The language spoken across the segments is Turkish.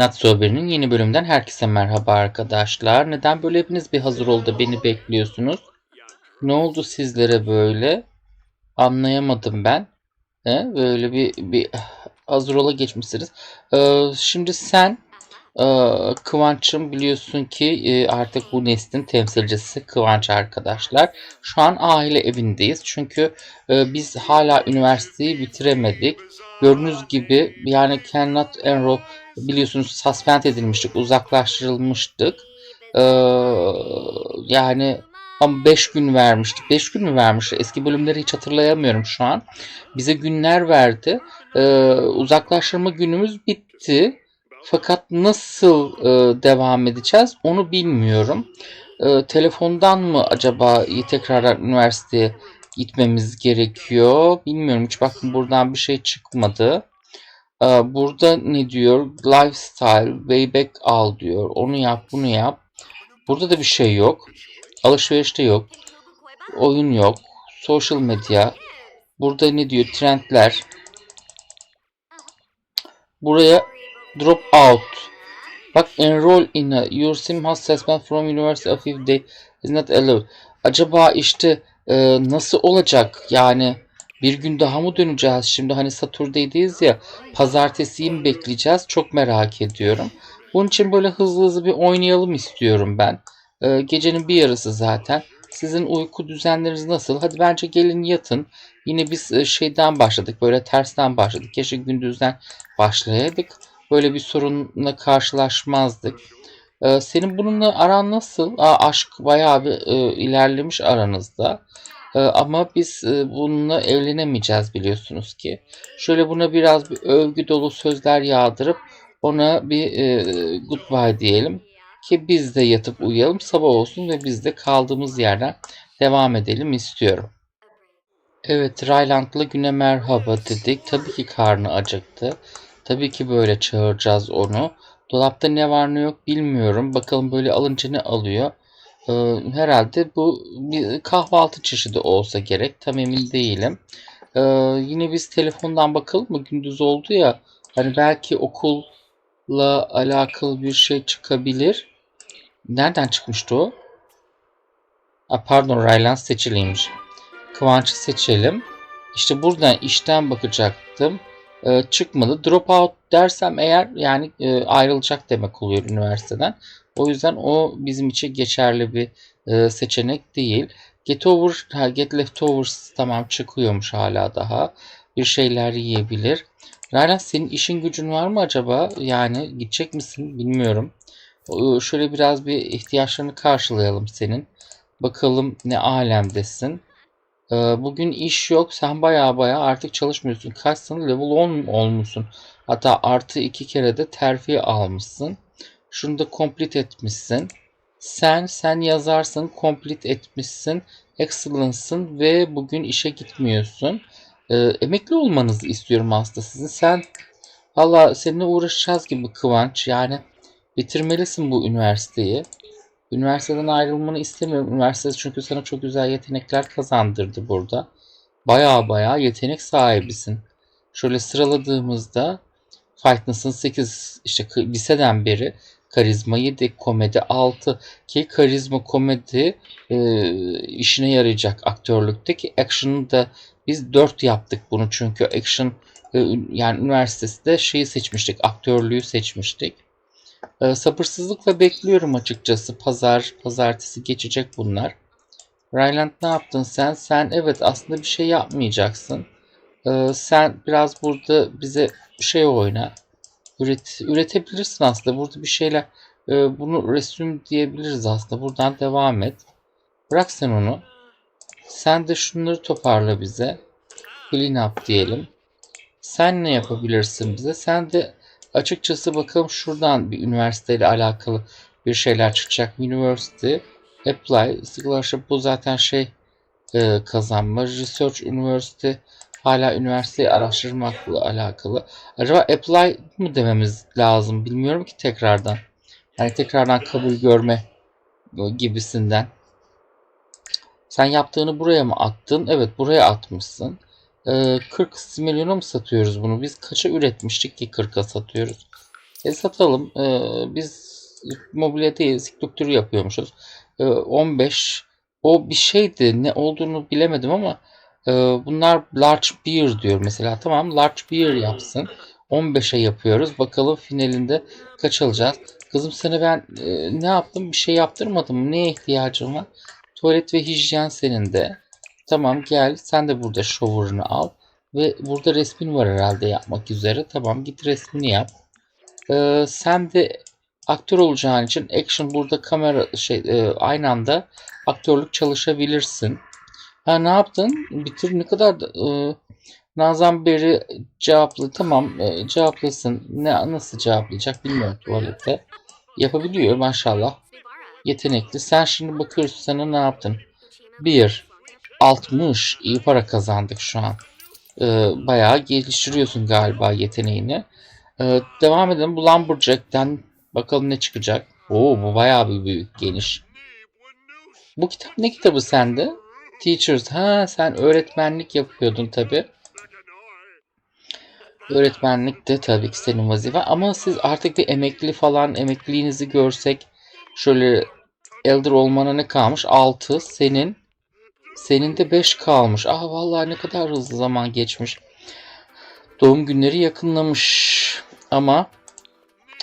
Natsu Haber'in yeni bölümden herkese merhaba arkadaşlar. Neden böyle hepiniz bir hazır ol da beni bekliyorsunuz? Ne oldu sizlere böyle? Anlayamadım ben. He? Böyle bir, bir hazır ola geçmişsiniz. Ee, şimdi sen e, Kıvanç'ım biliyorsun ki e, artık bu neslin temsilcisi Kıvanç arkadaşlar. Şu an aile evindeyiz. Çünkü e, biz hala üniversiteyi bitiremedik. Gördüğünüz gibi yani cannot enroll biliyorsunuz suspend edilmiştik, uzaklaştırılmıştık. Ee, yani ama 5 gün vermiştik. 5 gün mü vermişti? Eski bölümleri hiç hatırlayamıyorum şu an. Bize günler verdi. Ee, uzaklaştırma günümüz bitti. Fakat nasıl e, devam edeceğiz onu bilmiyorum. Ee, telefondan mı acaba tekrardan üniversiteye gitmemiz gerekiyor? Bilmiyorum. Hiç bakın buradan bir şey çıkmadı. Ee, Burada ne diyor? Lifestyle, Wayback al diyor. Onu yap, bunu yap. Burada da bir şey yok. Alışverişte yok. Oyun yok. Social medya. Burada ne diyor? Trendler. Buraya drop out. Bak enroll in a your sim has suspend from university of if they is not allowed. Acaba işte e, nasıl olacak? Yani bir gün daha mı döneceğiz? Şimdi hani Saturday'deyiz ya. Pazartesiyi mi bekleyeceğiz? Çok merak ediyorum. Bunun için böyle hızlı hızlı bir oynayalım istiyorum ben. Ee, gecenin bir yarısı zaten. Sizin uyku düzenleriniz nasıl? Hadi bence gelin yatın. Yine biz e, şeyden başladık. Böyle tersten başladık. Keşke gündüzden başlayaydık. Böyle bir sorunla karşılaşmazdık. Ee, senin bununla aran nasıl? Aa, aşk bayağı bir e, ilerlemiş aranızda. Ee, ama biz e, bununla evlenemeyeceğiz biliyorsunuz ki. Şöyle buna biraz bir övgü dolu sözler yağdırıp ona bir e, goodbye diyelim ki biz de yatıp uyuyalım sabah olsun ve biz de kaldığımız yerden devam edelim istiyorum. Evet Ryland'la güne merhaba dedik. Tabii ki karnı acıktı. Tabii ki böyle çağıracağız onu. Dolapta ne var ne yok bilmiyorum. Bakalım böyle alınca ne alıyor. Ee, herhalde bu bir kahvaltı çeşidi olsa gerek. Tam emin değilim. Ee, yine biz telefondan bakalım mı? Gündüz oldu ya. Hani belki okulla alakalı bir şey çıkabilir. Nereden çıkmıştı o? A, pardon Raylan seçiliymiş. Kıvanç'ı seçelim. İşte buradan işten bakacaktım. Ee, çıkmadı. Drop out dersem eğer yani e, ayrılacak demek oluyor üniversiteden. O yüzden o bizim için geçerli bir e, seçenek değil. Get over, ha, get leftovers tamam çıkıyormuş hala daha. Bir şeyler yiyebilir. Raylan senin işin gücün var mı acaba? Yani gidecek misin bilmiyorum. Şöyle biraz bir ihtiyaçlarını karşılayalım senin. Bakalım ne alemdesin. Ee, Bugün iş yok. Sen baya baya artık çalışmıyorsun. Kaçsın? Level 10 olmuşsun. Hatta artı iki kere de terfi almışsın. Şunu da complete etmişsin. Sen sen yazarsın, complete etmişsin, excellence'sın ve bugün işe gitmiyorsun. Ee, emekli olmanızı istiyorum aslında sizin. Sen valla seninle uğraşacağız gibi Kıvanç. Yani bitirmelisin bu üniversiteyi. Üniversiteden ayrılmanı istemiyorum. Üniversite çünkü sana çok güzel yetenekler kazandırdı burada. Baya baya yetenek sahibisin. Şöyle sıraladığımızda Fightness'ın 8 işte liseden beri karizma 7, komedi 6 ki karizma komedi e, işine yarayacak aktörlükteki action'ı da biz 4 yaptık bunu çünkü action e, yani üniversitesinde şeyi seçmiştik aktörlüğü seçmiştik. E, sabırsızlıkla bekliyorum açıkçası. Pazar, pazartesi geçecek bunlar. Ryland ne yaptın sen? Sen evet aslında bir şey yapmayacaksın. E, sen biraz burada bize şey oyna. Üret, üretebilirsin aslında. Burada bir şeyler e, bunu resim diyebiliriz aslında. Buradan devam et. Bırak sen onu. Sen de şunları toparla bize. Clean up diyelim. Sen ne yapabilirsin bize? Sen de açıkçası bakalım şuradan bir üniversiteyle alakalı bir şeyler çıkacak. University, Apply, Scholarship bu zaten şey e, kazanma. Research University hala üniversiteyi araştırmakla alakalı. Acaba apply mı dememiz lazım bilmiyorum ki tekrardan. Yani tekrardan kabul görme gibisinden. Sen yaptığını buraya mı attın? Evet buraya atmışsın. Ee, 40 milyona mı satıyoruz bunu? Biz kaça üretmiştik ki 40'a satıyoruz? E satalım. E, biz mobilya değil, sikluktürü yapıyormuşuz. E, 15 o bir şeydi. Ne olduğunu bilemedim ama e, bunlar large beer diyor mesela. Tamam large beer yapsın. 15'e yapıyoruz. Bakalım finalinde kaç alacağız. Kızım sana ben e, ne yaptım? Bir şey yaptırmadım mı? Neye ihtiyacın var? Tuvalet ve hijyen senin de. Tamam gel. Sen de burada shower'ını al. Ve burada resmin var herhalde yapmak üzere. Tamam git resmini yap. Ee, sen de aktör olacağın için action burada kamera şey e, aynı anda aktörlük çalışabilirsin. Ha ne yaptın? Bitir ne kadar da, e, Nazan Beri cevaplı tamam e, cevaplasın. Ne nasıl cevaplayacak bilmiyorum tuvalette. Yapabiliyor maşallah. Yetenekli. Sen şimdi bakıyorsun sana ne yaptın? 1 60 iyi para kazandık şu an. Ee, bayağı geliştiriyorsun galiba yeteneğini. Ee, devam edelim. Bu Lumberjack'ten bakalım ne çıkacak. Oo bu bayağı bir büyük geniş. Bu kitap ne kitabı sende? Teachers. Ha sen öğretmenlik yapıyordun tabi. Öğretmenlik de tabii ki senin vazifen. Ama siz artık bir emekli falan emekliliğinizi görsek şöyle elder olmana ne kalmış? 6 senin. Senin de 5 kalmış. Ah vallahi ne kadar hızlı zaman geçmiş. Doğum günleri yakınlamış. Ama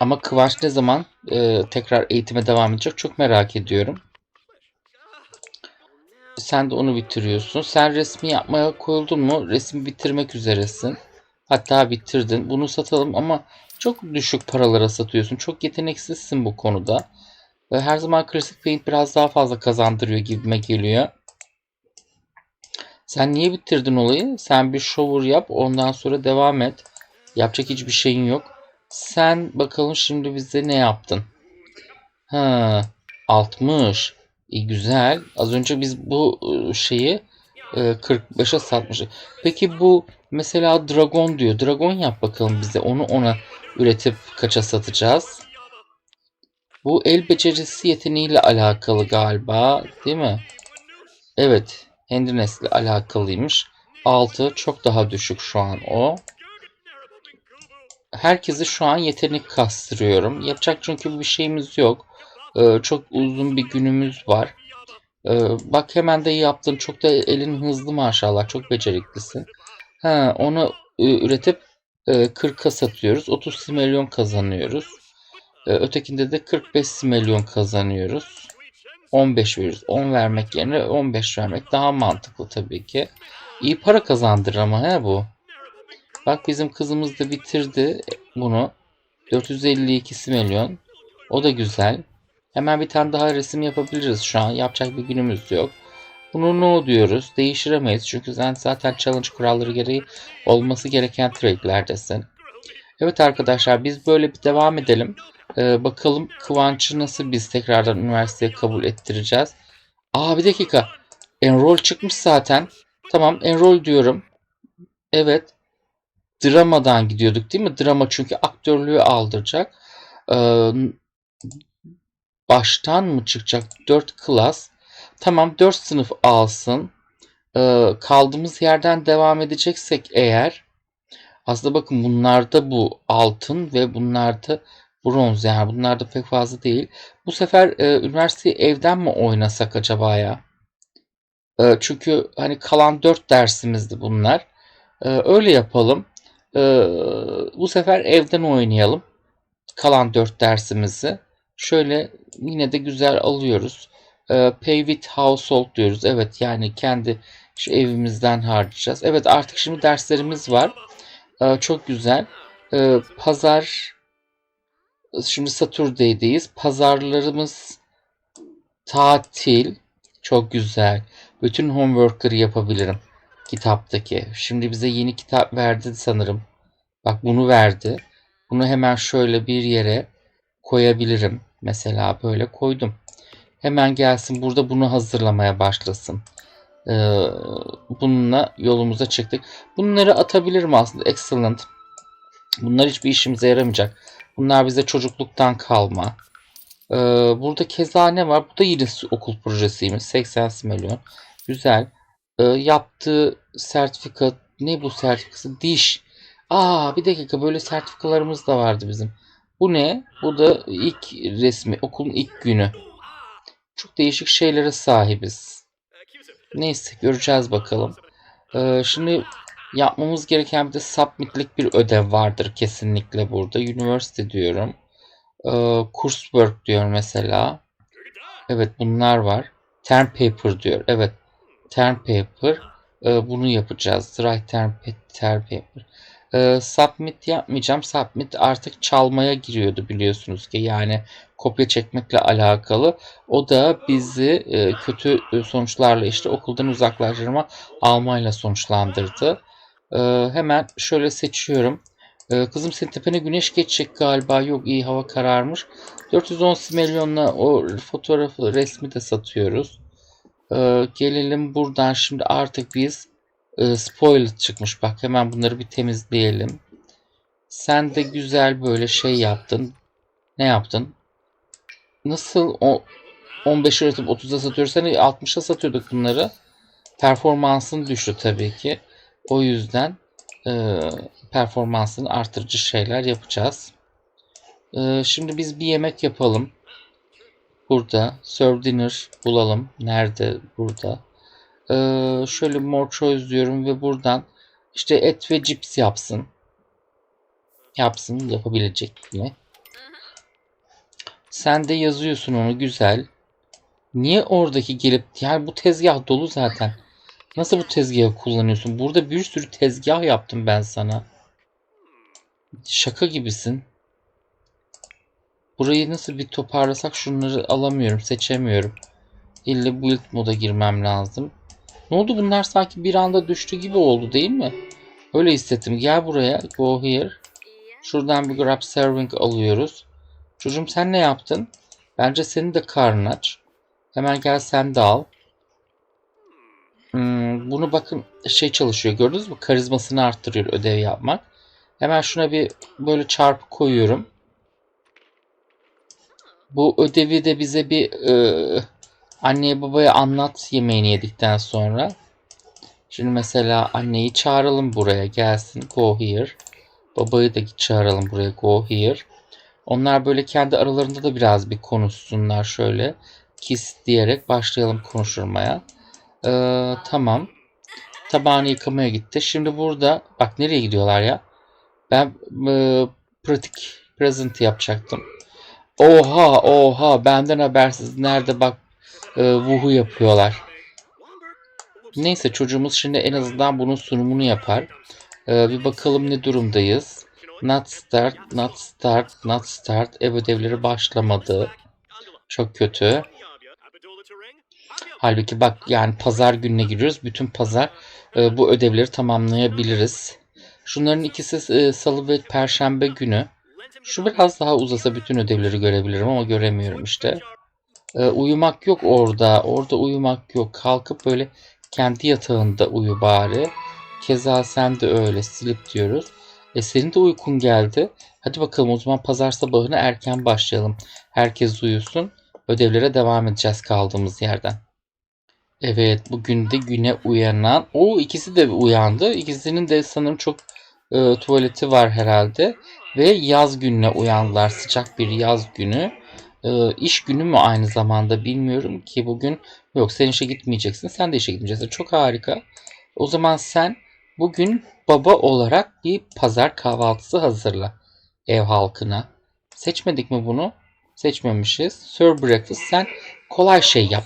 ama Kıvanç ne zaman e, tekrar eğitime devam edecek çok merak ediyorum. Sen de onu bitiriyorsun. Sen resmi yapmaya koyuldun mu? Resmi bitirmek üzeresin. Hatta bitirdin. Bunu satalım ama çok düşük paralara satıyorsun. Çok yeteneksizsin bu konuda. Ve her zaman klasik paint biraz daha fazla kazandırıyor gibime geliyor. Sen niye bitirdin olayı? Sen bir shower yap ondan sonra devam et. Yapacak hiçbir şeyin yok. Sen bakalım şimdi bize ne yaptın? Ha, 60. İyi güzel. Az önce biz bu e, şeyi e, 45'e satmıştık. Peki bu mesela dragon diyor. Dragon yap bakalım bize. Onu ona üretip kaça satacağız? Bu el becerisi yeteneğiyle alakalı galiba, değil mi? Evet, handiness ile alakalıymış. 6 çok daha düşük şu an o. Herkesi şu an yetenek kastırıyorum. Yapacak çünkü bir şeyimiz yok. Ee, çok uzun bir günümüz var. Ee, bak hemen de yaptın. Çok da elin hızlı maşallah. Çok beceriklisin. Ha, onu e, üretip e, 40'a satıyoruz. 30 similyon kazanıyoruz. E, ötekinde de 45 similyon kazanıyoruz. 15 veriyoruz. 10 vermek yerine 15 vermek daha mantıklı tabii ki. İyi para kazandırır ama he bu. Bak bizim kızımız da bitirdi bunu. 452 milyon. O da güzel. Hemen bir tane daha resim yapabiliriz şu an. Yapacak bir günümüz yok. Bunu no diyoruz. Değiştiremeyiz. Çünkü sen zaten challenge kuralları gereği olması gereken trade'lerdesin. Evet arkadaşlar biz böyle bir devam edelim. Ee, bakalım Kıvanç'ı nasıl biz tekrardan üniversiteye kabul ettireceğiz. Aa bir dakika. Enroll çıkmış zaten. Tamam enroll diyorum. Evet. Dramadan gidiyorduk değil mi? Drama çünkü aktörlüğü aldıracak. Ee, baştan mı çıkacak? 4 klas. Tamam 4 sınıf alsın. Ee, kaldığımız yerden devam edeceksek eğer aslında bakın bunlarda bu altın ve bunlarda bronz yani bunlarda pek fazla değil. Bu sefer e, üniversiteyi evden mi oynasak acaba ya? E, çünkü hani kalan 4 dersimizdi bunlar. E, öyle yapalım. E, bu sefer evden oynayalım. Kalan 4 dersimizi. Şöyle yine de güzel alıyoruz. E, pay with household diyoruz. Evet yani kendi şu evimizden harcayacağız. Evet artık şimdi derslerimiz var. E, çok güzel. E, pazar şimdi Saturday'deyiz. Pazarlarımız tatil. Çok güzel. Bütün homework'ları yapabilirim. Kitaptaki. Şimdi bize yeni kitap verdi sanırım. Bak bunu verdi. Bunu hemen şöyle bir yere koyabilirim. Mesela böyle koydum. Hemen gelsin burada bunu hazırlamaya başlasın. Ee, bununla yolumuza çıktık. Bunları atabilirim aslında. Excellent. Bunlar hiçbir işimize yaramayacak. Bunlar bize çocukluktan kalma. Ee, burada keza ne var? Bu da yine okul projesiymiş. 80 milyon. Güzel. Ee, yaptığı sertifika ne bu sertifikası? Diş. Aa bir dakika böyle sertifikalarımız da vardı bizim. Bu ne? Bu da ilk resmi, okulun ilk günü. Çok değişik şeylere sahibiz. Neyse göreceğiz bakalım. Ee, şimdi yapmamız gereken bir de submitlik bir ödev vardır kesinlikle burada. University diyorum. Ee, coursework diyor mesela. Evet bunlar var. Term paper diyor. Evet. Term paper. Ee, bunu yapacağız. Write term, term paper. Ee, submit yapmayacağım. Submit artık çalmaya giriyordu biliyorsunuz ki. Yani kopya çekmekle alakalı. O da bizi e, kötü sonuçlarla işte okuldan uzaklaştırma almayla sonuçlandırdı. Ee, hemen şöyle seçiyorum. Ee, kızım senin tepene güneş geçecek galiba. Yok iyi hava kararmış. 410 milyonla o fotoğrafı resmi de satıyoruz. Ee, gelelim buradan şimdi artık biz e, spoiler çıkmış. Bak hemen bunları bir temizleyelim. Sen de güzel böyle şey yaptın. Ne yaptın? Nasıl o 15 üretip 30'a satıyoruz. Hani 60'a satıyorduk bunları. Performansın düştü tabii ki. O yüzden e, performansını artırıcı şeyler yapacağız. E, şimdi biz bir yemek yapalım. Burada serve dinner bulalım. Nerede? Burada. E, şöyle more choice diyorum ve buradan işte et ve cips yapsın. Yapsın. Yapabilecek mi? Sen de yazıyorsun onu güzel. Niye oradaki gelip yani bu tezgah dolu zaten. Nasıl bu tezgahı kullanıyorsun? Burada bir sürü tezgah yaptım ben sana. Şaka gibisin. Burayı nasıl bir toparlasak şunları alamıyorum, seçemiyorum. İlle build moda girmem lazım. Ne oldu bunlar sanki bir anda düştü gibi oldu değil mi? Öyle hissettim. Gel buraya. Go here. Şuradan bir grab serving alıyoruz. Çocuğum sen ne yaptın? Bence senin de karnın aç. Hemen gel sen de al. Hmm, bunu bakın şey çalışıyor gördünüz mü? Karizmasını arttırıyor ödev yapmak. Hemen şuna bir böyle çarpı koyuyorum. Bu ödevi de bize bir e, anneye babaya anlat yemeğini yedikten sonra. Şimdi mesela anneyi çağıralım buraya gelsin. Go here. Babayı da çağıralım buraya. Go here. Onlar böyle kendi aralarında da biraz bir konuşsunlar şöyle. Kiss diyerek başlayalım konuşurmaya. Ee, tamam. Tabağını yıkamaya gitti. Şimdi burada bak nereye gidiyorlar ya? Ben e, pratik present yapacaktım. Oha oha benden habersiz nerede bak e, vuhu yapıyorlar. Neyse çocuğumuz şimdi en azından bunun sunumunu yapar. Ee, bir bakalım ne durumdayız. Not start, not start, not start. Ev ödevleri başlamadı. Çok kötü. Halbuki bak yani pazar gününe giriyoruz. Bütün pazar e, bu ödevleri tamamlayabiliriz. Şunların ikisi e, salı ve perşembe günü. Şu biraz daha uzasa bütün ödevleri görebilirim ama göremiyorum işte. E, uyumak yok orada. Orada uyumak yok. Kalkıp böyle kendi yatağında uyu bari. Keza sen de öyle silip diyoruz. E senin de uykun geldi. Hadi bakalım o zaman pazar sabahına erken başlayalım. Herkes uyusun. Ödevlere devam edeceğiz kaldığımız yerden. Evet bugün de güne uyanan. O ikisi de uyandı. İkisinin de sanırım çok e, tuvaleti var herhalde. Ve yaz gününe uyandılar. Sıcak bir yaz günü. E, iş günü mü aynı zamanda bilmiyorum ki bugün. Yok sen işe gitmeyeceksin. Sen de işe gitmeyeceksin. Çok harika. O zaman sen bugün baba olarak bir pazar kahvaltısı hazırla ev halkına. Seçmedik mi bunu? Seçmemişiz. Serve breakfast sen kolay şey yap.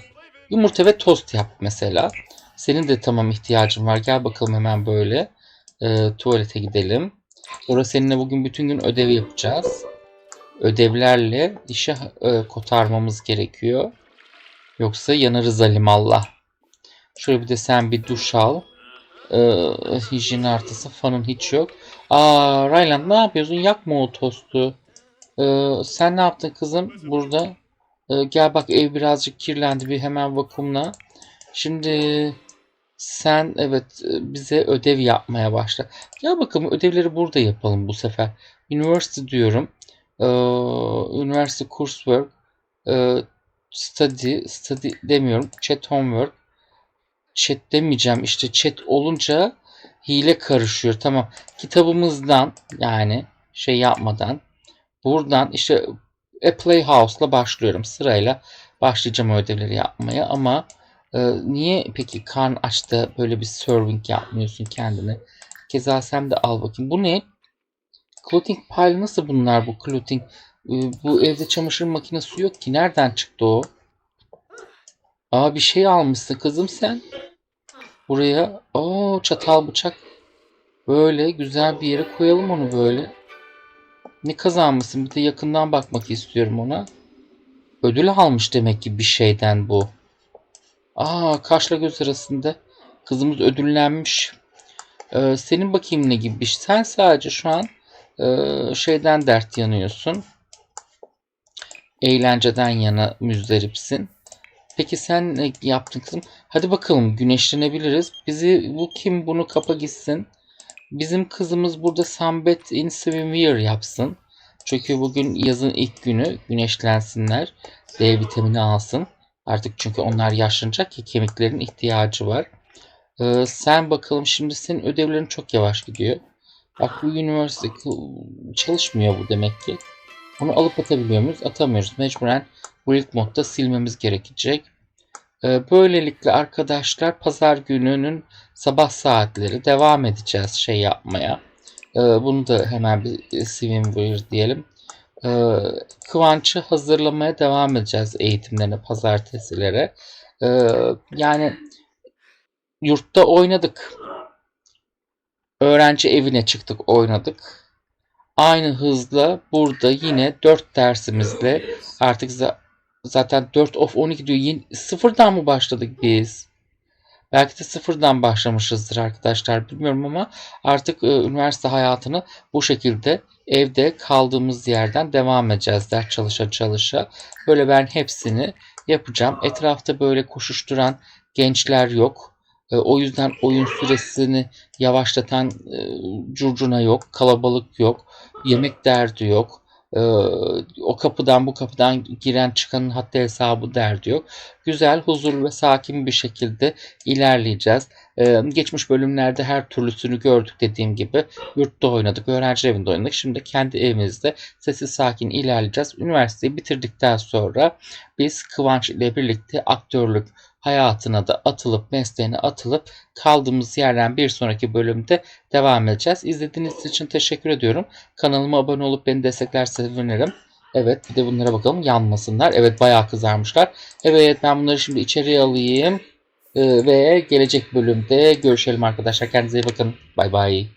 Yumurta ve tost yap mesela. Senin de tamam ihtiyacın var. Gel bakalım hemen böyle. E, tuvalete gidelim. Sonra seninle bugün bütün gün ödev yapacağız. Ödevlerle işe e, kotarmamız gerekiyor. Yoksa yanarız alimallah. Şöyle bir de sen bir duş al. E, hijyen artısı fanın hiç yok. Aa Ryland ne yapıyorsun? Yakma o tostu. E, sen ne yaptın kızım burada? E, gel bak ev birazcık kirlendi. Bir hemen vakumla. Şimdi sen evet bize ödev yapmaya başla. Gel bakalım ödevleri burada yapalım bu sefer. University diyorum. Ee, University coursework. Ee, study. Study demiyorum. Chat homework. Chat demeyeceğim. İşte chat olunca hile karışıyor. Tamam. Kitabımızdan yani şey yapmadan buradan işte A Playhouse'la başlıyorum. Sırayla başlayacağım ödevleri yapmaya ama e, niye peki karn açta böyle bir serving yapmıyorsun kendine? Keza sen de al bakayım. Bu ne? Clothing pile nasıl bunlar bu clothing? E, bu evde çamaşır makinesi yok ki. Nereden çıktı o? Aa bir şey almışsın kızım sen. Buraya. Oo çatal bıçak. Böyle güzel bir yere koyalım onu böyle. Ne kazanmışsın? Bir de yakından bakmak istiyorum ona. Ödül almış demek ki bir şeyden bu. Aa kaşla göz arasında kızımız ödüllenmiş. Ee, senin bakayım ne gibi bir şey. Sen sadece şu an şeyden dert yanıyorsun. Eğlenceden yana müzdaripsin. Peki sen ne yaptın kızım? Hadi bakalım güneşlenebiliriz. Bizi bu kim bunu kapa gitsin. Bizim kızımız burada Sunbed in Swimwear yapsın. Çünkü bugün yazın ilk günü güneşlensinler. D vitamini alsın. Artık çünkü onlar yaşlanacak ki kemiklerin ihtiyacı var. Ee, sen bakalım şimdi senin ödevlerin çok yavaş gidiyor. Bu üniversite çalışmıyor bu demek ki. Onu alıp atabiliyor muyuz? Atamıyoruz. Mecburen bu ilk modda silmemiz gerekecek. Ee, böylelikle arkadaşlar pazar gününün sabah saatleri devam edeceğiz şey yapmaya. Ee, bunu da hemen bir Swimwear diyelim. Ee, Kıvanç'ı hazırlamaya devam edeceğiz eğitimlerine pazartesilere. Yani yurtta oynadık. Öğrenci evine çıktık oynadık. Aynı hızla burada yine 4 dersimizle artık za- zaten 4 of 12 diyor. Yeni, sıfırdan mı başladık biz? Belki de sıfırdan başlamışızdır arkadaşlar bilmiyorum ama artık e, üniversite hayatını bu şekilde evde kaldığımız yerden devam edeceğiz ders çalışa çalışa. Böyle ben hepsini yapacağım. Etrafta böyle koşuşturan gençler yok. E, o yüzden oyun süresini yavaşlatan e, curcuna yok, kalabalık yok, yemek derdi yok. E, o kapıdan bu kapıdan giren çıkanın hatta hesabı derdi yok. Güzel, huzurlu ve sakin bir şekilde ilerleyeceğiz. Ee, geçmiş bölümlerde her türlüsünü gördük dediğim gibi. Yurtta oynadık, öğrenci evinde oynadık. Şimdi kendi evimizde sessiz sakin ilerleyeceğiz. Üniversiteyi bitirdikten sonra biz Kıvanç ile birlikte aktörlük hayatına da atılıp, mesleğine atılıp kaldığımız yerden bir sonraki bölümde devam edeceğiz. İzlediğiniz için teşekkür ediyorum. Kanalıma abone olup beni desteklerse sevinirim. Evet bir de bunlara bakalım yanmasınlar. Evet bayağı kızarmışlar. Evet ben bunları şimdi içeriye alayım. Ee, ve gelecek bölümde görüşelim arkadaşlar. Kendinize iyi bakın. Bay bay.